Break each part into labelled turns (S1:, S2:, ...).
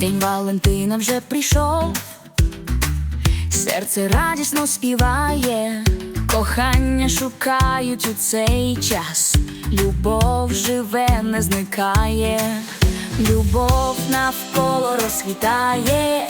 S1: День Валентина вже прийшов, серце радісно співає, кохання шукають у цей час, любов живе, не зникає, любов навколо розквітає,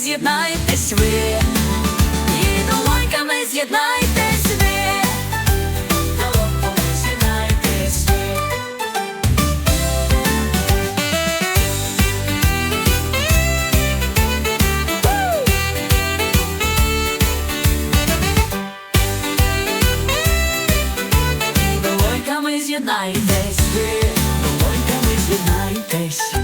S1: з'єднайтесь ви, і долоньками з'єднайтесь ви, долоньками з'єднайтесь з'єднайтесь.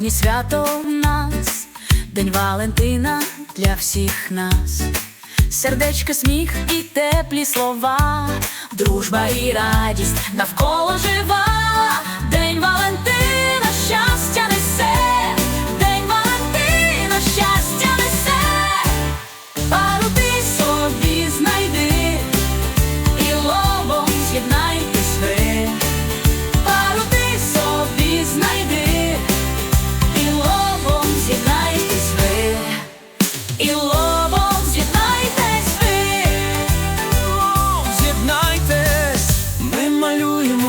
S1: Сьогодні свято у нас, День Валентина для всіх нас. Сердечко, сміх і теплі слова, дружба і радість навколо жива.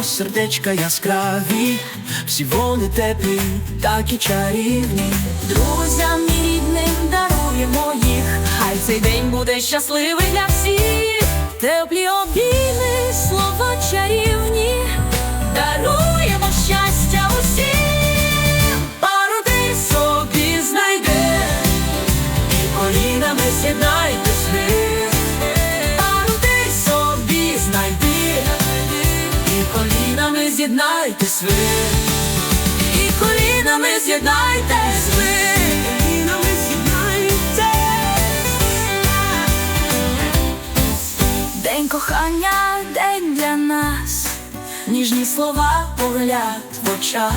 S2: Сердечка яскраві, всі вони теплі, так і чарівні.
S1: Друзям і рідним даруємо їх. Хай цей день буде щасливий для всіх. Теплі обійми, слова чарівні, даруємо щастя усім. Колінами з'єднайтесь ви. І колінами з'єднайтесь ви. Колінами День кохання, день для нас, ніжні слова, погляд в очах,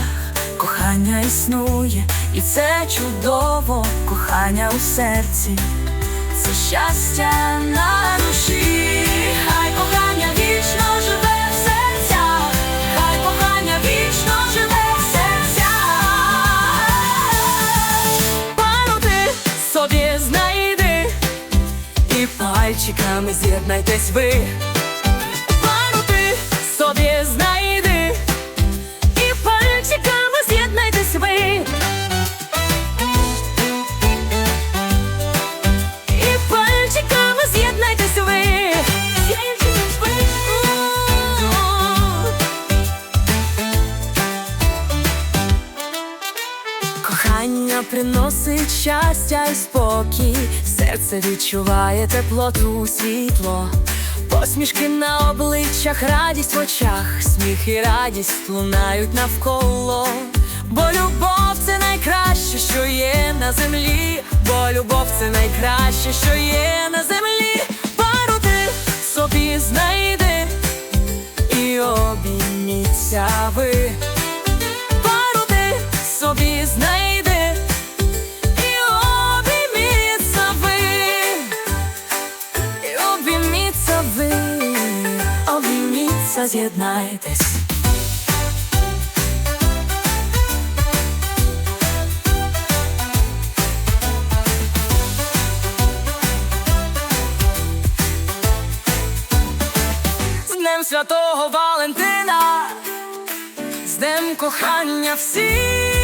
S1: кохання існує, і це чудово, кохання у серці, це щастя на душі, пальчиками з'єднайтесь ви. Пару ти собі знайди. І пальчиками з'єднайтесь ви. І пальчиками приносить щастя і спокій, серце відчуває теплоту, світло, посмішки на обличчях, радість в очах, сміх і радість лунають навколо. Бо любов це найкраще, що є на землі, бо любов це найкраще, що є на землі. Обійміться, з'єднайтесь. З Днем Святого Валентина, з Днем кохання всі